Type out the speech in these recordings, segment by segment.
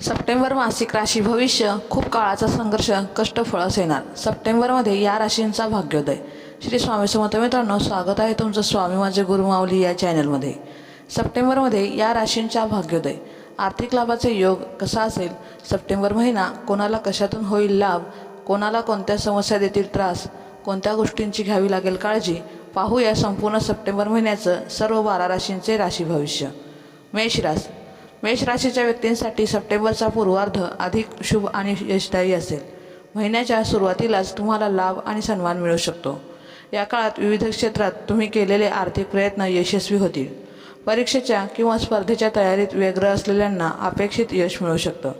September मासिक राशी भविष्य खूप काळाचा संघर्ष कष्ट फळस येणार. सप्टेंबरमध्ये या राशींचा भाग्योदय. श्री स्वामी समर्थ मित्रांनो स्वागत आहे तुमचं स्वामी माझे गुरुमाऊली या चॅनलमध्ये. सप्टेंबरमध्ये या राशींचा भाग्योदय. आर्थिक लाभाचे योग कसा असेल? सप्टेंबर महिना कोणाला कशातून होईल लाभ? कोणाला कोणत्या समस्या देतील त्रास? कोणत्या गोष्टींची घ्यावी लागेल काळजी? पाहूया संपूर्ण सप्टेंबर महिन्याचं सर्व बारा राशींचे राशी भविष्य. मेष राशी. मेष राशीच्या व्यक्तींसाठी सप्टेंबरचा पूर्वार्ध अधिक शुभ आणि यशदायी असेल. महिन्याच्या सुरुवातीलाच तुम्हाला लाभ आणि सन्मान मिळू शकतो. या काळात विविध क्षेत्रात तुम्ही केलेले आर्थिक प्रयत्न यशस्वी होतील. परीक्षेच्या किंवा स्पर्धेच्या तयारीत व्यग्र असलेल्यांना अपेक्षित यश मिळू शकतं.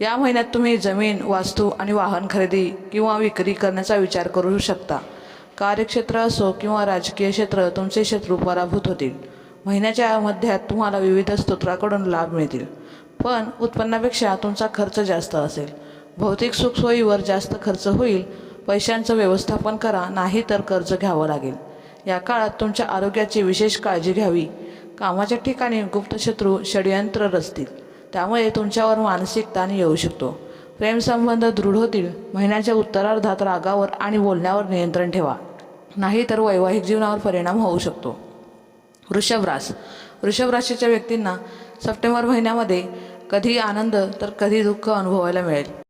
या महिन्यात तुम्ही जमीन वास्तू आणि वाहन खरेदी किंवा विक्री करण्याचा विचार करू शकता. कार्यक्षेत्र असो किंवा राजकीय क्षेत्र तुमचे शत्रू पराभूत होतील. महिन्याच्या मध्यात तुम्हाला विविध स्तोत्राकडून लाभ मिळतील. पण उत्पन्नापेक्षा तुमचा खर्च जास्त असेल. भौतिक सुखसोयीवर जास्त खर्च होईल. पैशांचं व्यवस्थापन करा नाही तर कर्ज घ्यावं लागेल. या काळात तुमच्या आरोग्याची विशेष काळजी घ्यावी. कामाच्या ठिकाणी गुप्तशत्रू षडयंत्र रचतील. त्यामुळे तुमच्यावर मानसिक ताण येऊ शकतो. प्रेमसंबंध दृढ होतील. महिन्याच्या उत्तरार्धात रागावर आणि बोलण्यावर नियंत्रण ठेवा. नाही तर वैवाहिक जीवनावर परिणाम होऊ शकतो. वृषभ रास वृषभ राशीच्या व्यक्तींना सप्टेंबर महिन्यामध्ये कधी आनंद तर कधी दुःख अनुभवायला मिळेल.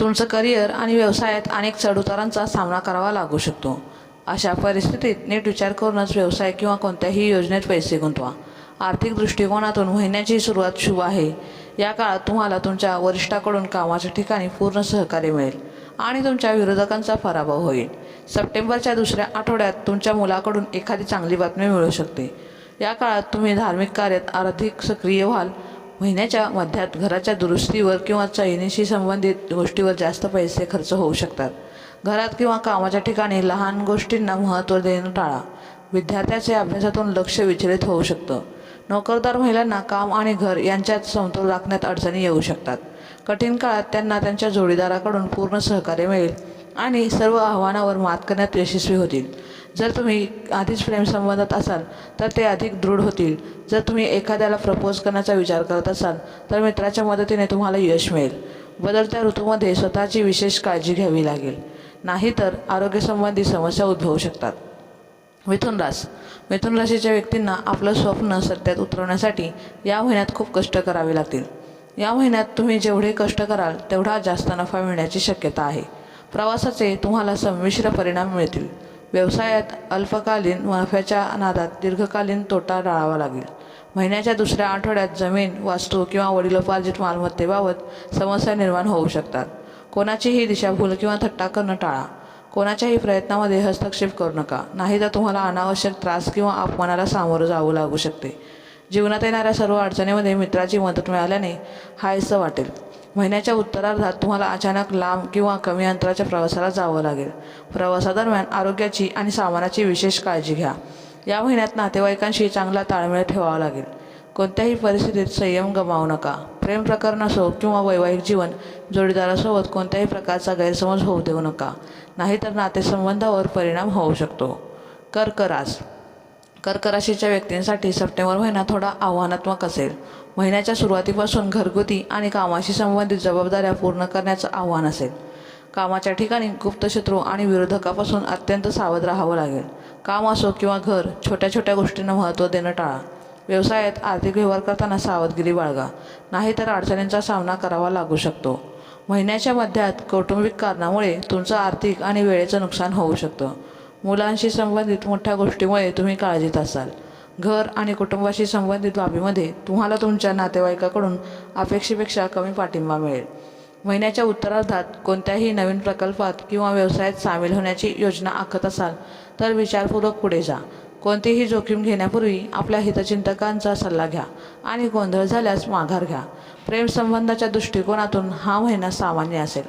तुमचं करिअर आणि व्यवसायात अनेक चढउतारांचा सामना करावा लागू शकतो. अशा परिस्थितीत नीट विचार करूनच व्यवसाय किंवा कोणत्याही योजनेत पैसे गुंतवा. आर्थिक दृष्टिकोनातून महिन्याची सुरुवात शुभ आहे. या काळात तुम्हाला तुमच्या वरिष्ठाकडून कामाच्या ठिकाणी पूर्ण सहकार्य मिळेल आणि तुमच्या विरोधकांचा पराभव होईल. सप्टेंबरच्या दुसऱ्या आठवड्यात तुमच्या मुलाकडून एखादी चांगली बातमी मिळू शकते. या काळात तुम्ही धार्मिक कार्यात अधिक सक्रिय व्हाल. महिन्याच्या मध्यात घराच्या दुरुस्तीवर किंवा चैनीशी संबंधित गोष्टीवर जास्त पैसे खर्च होऊ शकतात. घरात किंवा कामाच्या ठिकाणी लहान गोष्टींना महत्त्व देणं टाळा. विद्यार्थ्याचे अभ्यासातून लक्ष विचलित होऊ शकतं. नोकरदार महिलांना काम आणि घर यांच्यात समतोल राखण्यात अडचणी येऊ शकतात. कठीण काळात त्यांना त्यांच्या जोडीदाराकडून पूर्ण सहकार्य मिळेल आणि सर्व आव्हानावर मात करण्यात यशस्वी होतील. जर तुम्ही आधीच प्रेमसंबंधात असाल तर ते अधिक दृढ होतील. जर तुम्ही एखाद्याला प्रपोज करण्याचा विचार करत असाल तर मित्राच्या मदतीने तुम्हाला यश मिळेल. बदलत्या ऋतूमध्ये स्वतःची विशेष काळजी घ्यावी लागेल. नाहीतर आरोग्यसंबंधी समस्या उद्भवू शकतात. मिथुन रास. मिथुन राशीच्या व्यक्तींना आपलं स्वप्न सत्यात उतरवण्यासाठी या महिन्यात खूप कष्ट करावे लागतील. या महिन्यात तुम्ही जेवढे कष्ट कराल तेवढा जास्त नफा मिळण्याची शक्यता आहे. प्रवासाचे तुम्हाला संमिश्र परिणाम मिळतील. व्यवसायात अल्पकालीन नफ्याच्या नादात दीर्घकालीन तोटा टाळावा लागेल. महिन्याच्या दुसऱ्या आठवड्यात जमीन वास्तू किंवा वडिलोपार्जित मालमत्तेबाबत समस्या निर्माण होऊ शकतात. कोणाचीही दिशाभूल किंवा थट्टा करणं टाळा. कोणाच्याही प्रयत्नामध्ये हस्तक्षेप करू नका. नाही तर तुम्हाला अनावश्यक त्रास किंवा अपमानाला सामोरं जावं लागू शकते. जीवनात येणाऱ्या सर्व अडचणीमध्ये मित्राची मदत मिळाल्याने हायसं वाटेल. महिन्याच्या उत्तरार्धात तुम्हाला अचानक लांब किंवा कमी अंतराच्या प्रवासाला जावं लागेल. प्रवासादरम्यान आरोग्याची आणि सामानाची विशेष काळजी घ्या. या महिन्यात नातेवाईकांशी चांगला ताळमेळ ठेवावा लागेल. कोणत्याही परिस्थितीत संयम गमावू नका. प्रेम प्रकरण असो किंवा वैवाहिक जीवन जोडीदारासोबत कोणत्याही प्रकारचा गैरसमज होऊ देऊ नका. नाहीतर नातेसंबंधावर परिणाम होऊ शकतो. कर्करास. कर्कराशीच्या व्यक्तींसाठी सप्टेंबर महिना थोडा आव्हानात्मक असेल. महिन्याच्या सुरुवातीपासून घरगुती आणि कामाशी संबंधित जबाबदाऱ्या पूर्ण करण्याचं आव्हान असेल. कामाच्या ठिकाणी गुप्तशत्रू आणि विरोधकापासून अत्यंत सावध राहावं लागेल. काम असो किंवा घर छोट्या छोट्या गोष्टींना महत्त्व देणं टाळा. व्यवसायात आर्थिक व्यवहार करताना सावधगिरी बाळगा. नाहीतर अडचणींचा सामना करावा लागू शकतो. महिन्याच्या मध्यात कौटुंबिक कारणामुळे तुमचं आर्थिक आणि वेळेचं नुकसान होऊ शकतं. मुलांशी संबंधित मोठ्या गोष्टीमुळे तुम्ही काळजीत असाल. घर आणि कुटुंबाशी संबंधित बाबीमध्ये तुम्हाला तुमच्या नातेवाईकाकडून अपेक्षेपेक्षा कमी पाठिंबा मिळेल. महिन्याच्या उत्तरार्धात कोणत्याही नवीन प्रकल्पात किंवा व्यवसायात सामील होण्याची योजना आखत असाल तर विचारपूर्वक पुढे जा. कोणतीही जोखीम घेण्यापूर्वी आपल्या हितचिंतकांचा सल्ला घ्या आणि गोंधळ झाल्यास माघार घ्या. प्रेमसंबंधाच्या दृष्टिकोनातून हा महिना सामान्य असेल.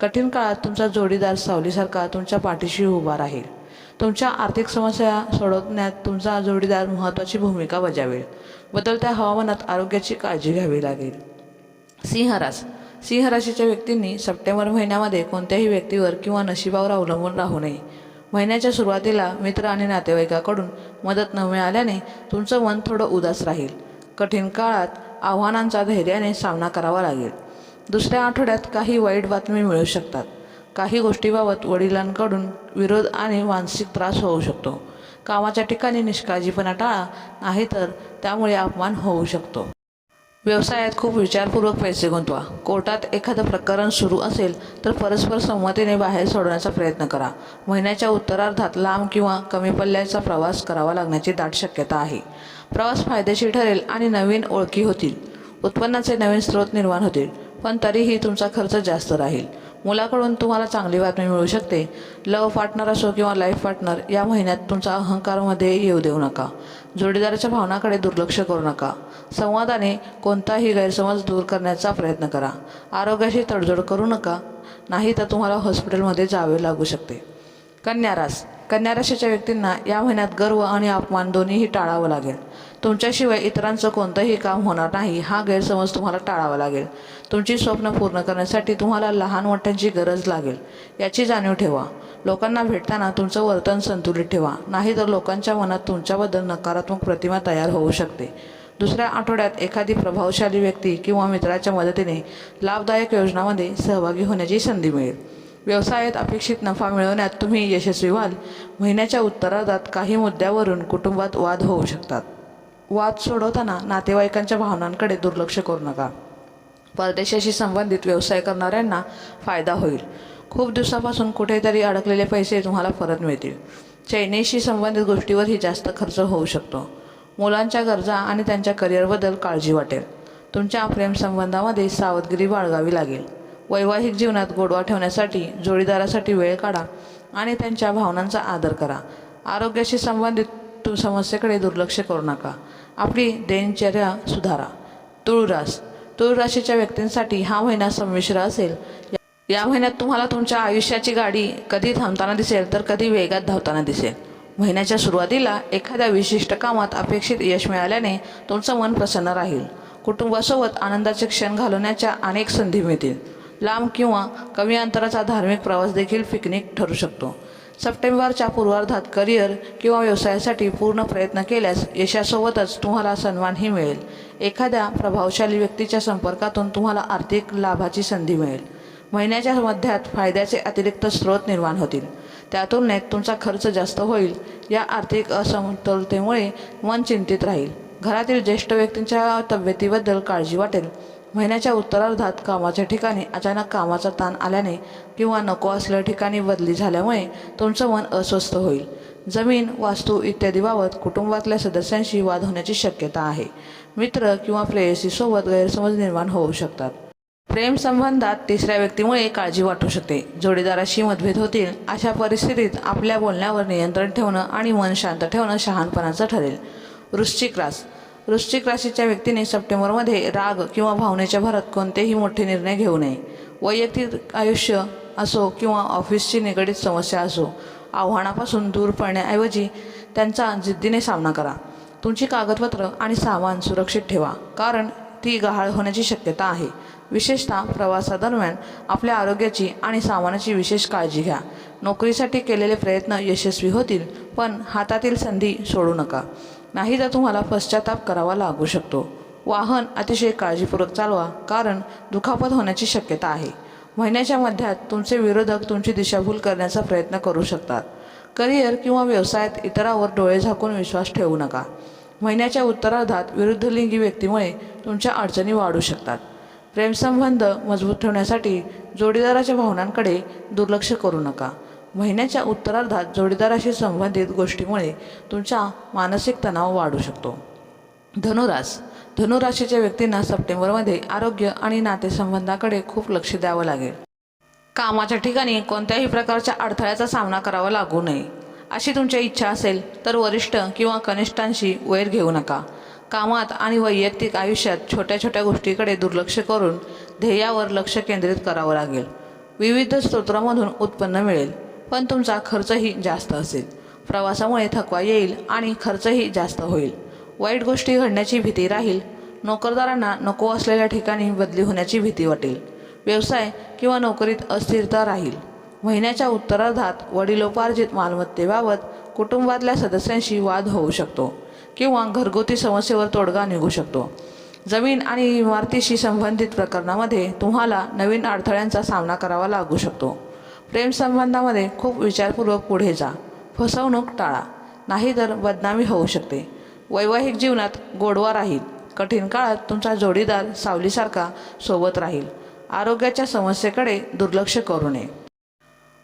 कठीण काळात तुमचा जोडीदार सावलीसारखा तुमच्या पाठीशी उभा राहील. तुमच्या आर्थिक समस्या सोडवण्यात तुमचा जोडीदार महत्त्वाची भूमिका बजावेल. बदलत्या हवामानात आरोग्याची काळजी घ्यावी लागेल. सिंहरास सिंह राशीच्या व्यक्तींनी सप्टेंबर महिन्यामध्ये कोणत्याही व्यक्तीवर किंवा नशिबावर अवलंबून राहू नये. महिन्याच्या सुरुवातीला मित्र आणि नातेवाईकाकडून मदत न मिळाल्याने तुमचं मन थोडं उदास राहील. कठीण काळात आव्हानांचा धैर्याने सामना करावा लागेल. दुसऱ्या आठवड्यात काही वाईट बातमी मिळू शकतात. काही गोष्टीबाबत वडिलांकडून विरोध आणि मानसिक त्रास होऊ शकतो. कामाच्या ठिकाणी निष्काळजीपणा टाळा नाहीतर त्यामुळे अपमान होऊ शकतो. व्यवसायात खूप विचारपूर्वक पैसे गुंतवा. कोर्टात एखादं प्रकरण सुरू असेल तर परस्पर संमतीने बाहेर सोडण्याचा प्रयत्न करा. महिन्याच्या उत्तरार्धात लांब किंवा कमी पल्ल्याचा प्रवास करावा लागण्याची दाट शक्यता आहे. प्रवास फायदेशीर ठरेल आणि नवीन ओळखी होतील. उत्पन्नाचे नवीन स्रोत निर्माण होतील पण तरीही तुमचा खर्च जास्त राहील. मुलाकडून तुम्हाला चांगली बातमी मिळू शकते. लव पार्टनर असो किंवा लाईफ पार्टनर या महिन्यात तुमचा अहंकारमध्ये येऊ देऊ नका. जोडीदाराच्या भावनाकडे दुर्लक्ष करू नका. संवादाने कोणताही गैरसमज दूर करण्याचा प्रयत्न करा. आरोग्याशी तडजोड करू नका. नाही तर तुम्हाला हॉस्पिटलमध्ये जावे लागू शकते. कन्या रास. कन्या राशीच्या व्यक्तींना या महिन्यात गर्व आणि अपमान दोन्हीही टाळावं लागेल. तुमच्याशिवाय इतरांचं कोणतंही काम होणार नाही हा गैरसमज तुम्हाला टाळावा लागेल. तुमची स्वप्न पूर्ण करण्यासाठी तुम्हाला लहान मोठ्यांची गरज लागेल. याची जाणीव ठेवा. लोकांना भेटताना तुमचं वर्तन संतुलित ठेवा. नाही तर लोकांच्या मनात तुमच्याबद्दल नकारात्मक प्रतिमा तयार होऊ शकते. दुसऱ्या आठवड्यात एखादी प्रभावशाली व्यक्ती किंवा मित्राच्या मदतीने लाभदायक योजनामध्ये सहभागी होण्याची संधी मिळेल. व्यवसायात अपेक्षित नफा मिळवण्यात तुम्ही यशस्वी व्हाल. महिन्याच्या उत्तरार्धात काही मुद्द्यावरून कुटुंबात वाद होऊ शकतात. वाद सोडवताना नातेवाईकांच्या भावनांकडे दुर्लक्ष करू नका. परदेशाशी संबंधित व्यवसाय करणाऱ्यांना फायदा होईल. खूप दिवसापासून कुठेतरी अडकलेले पैसे तुम्हाला परत मिळतील. चैनीशी संबंधित गोष्टीवरही जास्त खर्च होऊ शकतो. मुलांच्या गरजा आणि त्यांच्या करिअरबद्दल काळजी वाटेल. तुमच्या प्रेमसंबंधामध्ये सावधगिरी बाळगावी लागेल. वैवाहिक जीवनात गोडवा ठेवण्यासाठी जोडीदारासाठी वेळ काढा आणि त्यांच्या भावनांचा आदर करा. आरोग्याशी संबंधित तू समस्येकडे दुर्लक्ष करू नका. आपली दिनचर्या सुधारा. तुळरास. तुळ राशीच्या व्यक्तींसाठी हा महिना संमिश्र असेल. या महिन्यात तुम्हाला तुमच्या आयुष्याची गाडी कधी थांबताना दिसेल तर कधी वेगात धावताना दिसेल. महिन्याच्या सुरुवातीला एखाद्या विशिष्ट कामात अपेक्षित यश मिळाल्याने तुमचं मन प्रसन्न राहील. कुटुंबासोबत आनंदाचे क्षण घालवण्याच्या अनेक संधी मिळतील. लांब किंवा कमी अंतराचा धार्मिक प्रवास देखील पिकनिक ठरू शकतो. सप्टेंबरच्या पूर्वार्धात करिअर किंवा व्यवसायासाठी पूर्ण प्रयत्न केल्यास यशासोबतच तुम्हाला सन्मानही मिळेल. एखाद्या प्रभावशाली व्यक्तीच्या संपर्कातून तुम्हाला आर्थिक लाभाची संधी मिळेल. महिन्याच्या मध्यात फायद्याचे अतिरिक्त स्रोत निर्माण होतील. त्या तुलनेत तुमचा खर्च जास्त होईल. या आर्थिक असमतोलतेमुळे मन चिंतित राहील. घरातील ज्येष्ठ व्यक्तींच्या तब्येतीबद्दल काळजी वाटेल. महिन्याच्या उत्तरार्धात कामाच्या ठिकाणी अचानक कामाचा ताण आल्याने किंवा नको असलेल्या ठिकाणी बदली झाल्यामुळे तुमचं मन अस्वस्थ होईल. जमीन वास्तू इत्यादीबाबत कुटुंबातल्या सदस्यांशी वाद होण्याची शक्यता आहे. मित्र किंवा प्रेयसीसोबत गैरसमज निर्माण होऊ शकतात. प्रेम संबंधात तिसऱ्या व्यक्तीमुळे काळजी वाटू शकते. जोडीदाराशी मतभेद होतील अशा परिस्थितीत आपल्या बोलण्यावर नियंत्रण ठेवणं आणि मन शांत ठेवणं शहाणपणाचं ठरेल. वृश्चिक रास वृश्चिक राशीच्या व्यक्तीने सप्टेंबरमध्ये राग किंवा भावनेच्या भरात कोणतेही मोठे निर्णय घेऊ नये. वैयक्तिक आयुष्य असो किंवा ऑफिसची निगडीत समस्या असो आव्हानापासून दूर पडण्याऐवजी त्यांचा जिद्दीने सामना करा. तुमची कागदपत्र आणि सामान सुरक्षित ठेवा कारण ती गहाळ होण्याची शक्यता आहे. विशेषतः प्रवासादरम्यान आपल्या आरोग्याची आणि सामानाची विशेष काळजी घ्या. नोकरीसाठी केलेले प्रयत्न यशस्वी होतील पण हातातील संधी सोडू नका. नाही तर तुम्हाला पश्चाताप करावा लागू शकतो. वाहन अतिशय काळजीपूर्वक चालवा कारण दुखापत होण्याची शक्यता आहे. महिन्याच्या मध्यात तुमचे विरोधक तुमची दिशाभूल करण्याचा प्रयत्न करू शकतात. करिअर किंवा व्यवसायात इतरावर डोळे झाकून विश्वास ठेवू नका. महिन्याच्या उत्तरार्धात विरुद्धलिंगी व्यक्तीमुळे तुमच्या अडचणी वाढू शकतात. प्रेमसंबंध मजबूत ठेवण्यासाठी जोडीदाराच्या भावनांकडे दुर्लक्ष करू नका. महिन्याच्या उत्तरार्धात जोडीदाराशी संबंधित गोष्टीमुळे तुमचा मानसिक तणाव वाढू शकतो. धनुरास धनुराशीच्या व्यक्तींना सप्टेंबरमध्ये आरोग्य आणि नातेसंबंधाकडे खूप लक्ष द्यावं लागेल. कामाच्या ठिकाणी कोणत्याही प्रकारच्या अडथळ्याचा सामना करावा लागू नये. अशी तुमची इच्छा असेल तर वरिष्ठ किंवा कनिष्ठांशी वैर घेऊ नका. कामात आणि वैयक्तिक आयुष्यात छोट्या छोट्या गोष्टीकडे दुर्लक्ष करून ध्येयावर लक्ष केंद्रित करावं लागेल. विविध स्तोत्रामधून उत्पन्न मिळेल. पण तुमचा खर्चही जास्त असेल. प्रवासामुळे थकवा येईल आणि खर्चही जास्त होईल. वाईट गोष्टी घडण्याची भीती राहील. नोकरदारांना नको असलेल्या ठिकाणी बदली होण्याची भीती वाटेल. व्यवसाय किंवा नोकरीत अस्थिरता राहील. महिन्याच्या उत्तरार्धात वडिलोपार्जित मालमत्तेबाबत कुटुंबातल्या सदस्यांशी वाद होऊ शकतो किंवा घरगुती समस्येवर तोडगा निघू शकतो. जमीन आणि इमारतीशी संबंधित प्रकरणामध्ये तुम्हाला नवीन अडथळ्यांचा सामना करावा लागू शकतो. प्रेमसंबंधामध्ये खूप विचारपूर्वक पुढे जा. फसवणूक टाळा. नाहीतर बदनामी होऊ शकते. वैवाहिक जीवनात गोडवा राहील. कठीण काळात तुमचा जोडीदार सावलीसारखा सोबत राहील. आरोग्याच्या समस्येकडे दुर्लक्ष करू नये.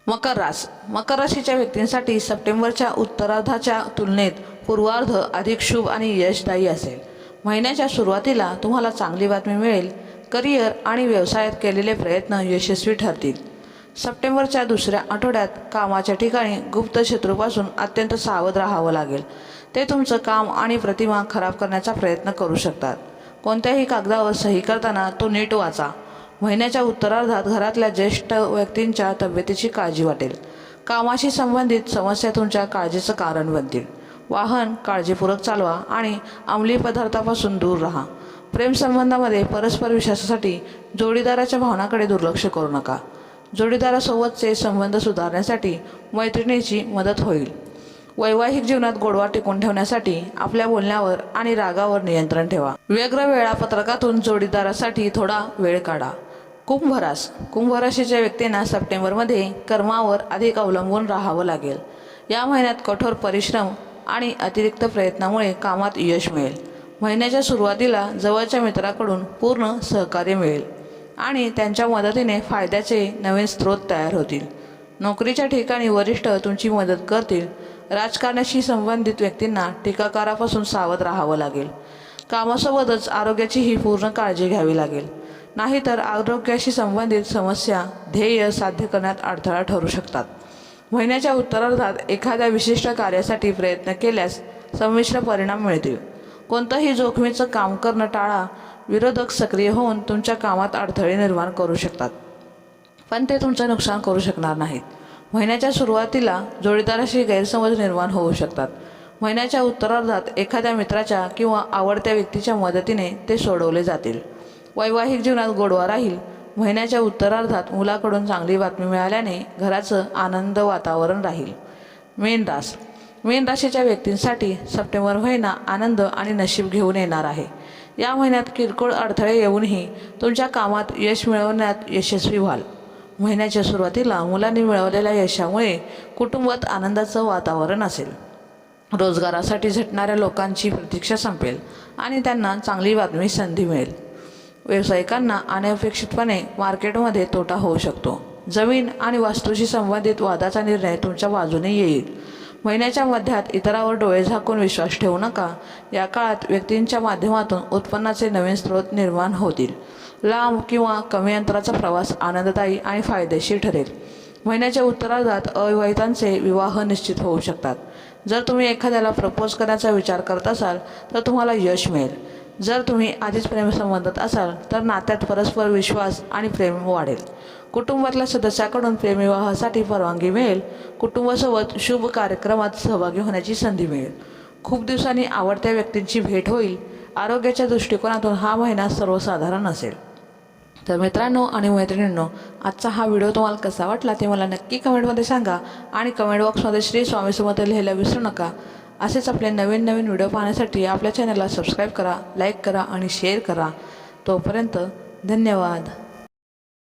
मकर रास. मकर राशीच्या व्यक्तींसाठी सप्टेंबरच्या उत्तरार्धाच्या तुलनेत पूर्वार्ध अधिक शुभ आणि यशदायी असेल. महिन्याच्या सुरुवातीला तुम्हाला चांगली बातमी मिळेल. करिअर आणि व्यवसायात केलेले प्रयत्न यशस्वी ठरतील. सप्टेंबरच्या दुसऱ्या आठवड्यात कामाच्या ठिकाणी गुप्त शत्रूपासून अत्यंत सावध राहावं लागेल. ते तुमचं काम आणि प्रतिमा खराब करण्याचा प्रयत्न करू शकतात. कोणत्याही कागदावर सही करताना तो नीट वाचा. महिन्याच्या उत्तरार्धात घरातल्या ज्येष्ठ व्यक्तींच्या तब्येतीची काळजी वाटेल. कामाशी संबंधित समस्या तुमच्या काळजीचं कारण बनतील. वाहन काळजीपूर्वक चालवा आणि अंमली पदार्थापासून दूर राहा. प्रेमसंबंधामध्ये परस्पर विश्वासासाठी जोडीदाराच्या भावनाकडे दुर्लक्ष करू नका. जोडीदारासोबतचे संबंध सुधारण्यासाठी मैत्रिणीची मदत होईल. वैवाहिक जीवनात गोडवा टिकून ठेवण्यासाठी आपल्या बोलण्यावर आणि रागावर नियंत्रण ठेवा. व्यग्र वेळापत्रकातून जोडीदारासाठी थोडा वेळ काढा. कुंभरास कुंभराशीच्या व्यक्तींना सप्टेंबरमध्ये कर्मावर अधिक अवलंबून राहावं लागेल. या महिन्यात कठोर परिश्रम आणि अतिरिक्त प्रयत्नामुळे कामात यश मिळेल. महिन्याच्या सुरुवातीला जवळच्या मित्राकडून पूर्ण सहकार्य मिळेल. आणि त्यांच्या मदतीने फायद्याचे नवीन स्रोत तयार होतील. नोकरीच्या ठिकाणी वरिष्ठ तुमची मदत करतील. राजकारणाशी संबंधित व्यक्तींना टीकाकारापासून सावध राहावं लागेल. कामासोबतच आरोग्याचीही पूर्ण काळजी घ्यावी लागेल. नाहीतर आरोग्याशी संबंधित समस्या ध्येय साध्य करण्यात अडथळा ठरू शकतात. महिन्याच्या उत्तरार्धात एखाद्या विशिष्ट कार्यासाठी प्रयत्न केल्यास संमिश्र परिणाम मिळतील. कोणतंही जोखमीचं काम करणं टाळा विरोधक सक्रिय होऊन तुमच्या कामात अडथळे निर्माण करू शकतात. पण ते तुमचं नुकसान करू शकणार नाहीत. महिन्याच्या सुरुवातीला जोडीदाराशी गैरसमज निर्माण होऊ शकतात. महिन्याच्या उत्तरार्धात एखाद्या मित्राच्या किंवा आवडत्या व्यक्तीच्या मदतीने ते सोडवले जातील. वैवाहिक जीवनात गोडवा राहील. महिन्याच्या उत्तरार्धात मुलाकडून चांगली बातमी मिळाल्याने घराचं आनंद वातावरण राहील. मेन रास. मेन राशीच्या व्यक्तींसाठी सप्टेंबर महिना आनंद आणि नशीब घेऊन येणार आहे. या महिन्यात किरकोळ अडथळे येऊनही तुमच्या कामात यश मिळवण्यात यशस्वी व्हाल. महिन्याच्या सुरुवातीला मुलांनी मिळवलेल्या यशामुळे कुटुंबात आनंदाचं वातावरण असेल. रोजगारासाठी झटणाऱ्या लोकांची प्रतीक्षा संपेल आणि त्यांना चांगली बातमी संधी मिळेल. व्यावसायिकांना अनपेक्षितपणे मार्केटमध्ये तोटा होऊ शकतो. जमीन आणि वास्तूशी संबंधित वादाचा निर्णय तुमच्या बाजूने येईल. महिन्याच्या मध्यात इतरावर डोळे झाकून विश्वास ठेवू नका. या काळात व्यक्तींच्या माध्यमातून उत्पन्नाचे नवीन स्रोत निर्माण होतील. लांब किंवा कमी अंतराचा प्रवास आनंददायी आणि फायदेशीर ठरेल. महिन्याच्या उत्तरार्धात अविवाहितांचे विवाह निश्चित होऊ शकतात. जर तुम्ही एखाद्याला प्रपोज करण्याचा विचार करत असाल तर तुम्हाला यश मिळेल. जर तुम्ही आधीच प्रेमसंबंधात असाल तर नात्यात परस्पर विश्वास आणि प्रेम वाढेल. कुटुंबातल्या सदस्याकडून प्रेमविवाहासाठी परवानगी मिळेल. कुटुंबासोबत शुभ कार्यक्रमात सहभागी होण्याची संधी मिळेल. खूप दिवसांनी आवडत्या व्यक्तींची भेट होईल. आरोग्याच्या दृष्टिकोनातून हा महिना सर्वसाधारण असेल. तर मित्रांनो आणि मैत्रिणींनो आजचा हा व्हिडिओ तुम्हाला कसा वाटला ते मला नक्की कमेंटमध्ये सांगा आणि कमेंट बॉक्समध्ये श्री स्वामी समर्थ लिहायला विसरू नका. असेच आपले नवीन नवीन व्हिडिओ पाहण्यासाठी आपल्या चॅनलला सबस्क्राईब करा लाईक करा आणि शेअर करा. तोपर्यंत धन्यवाद.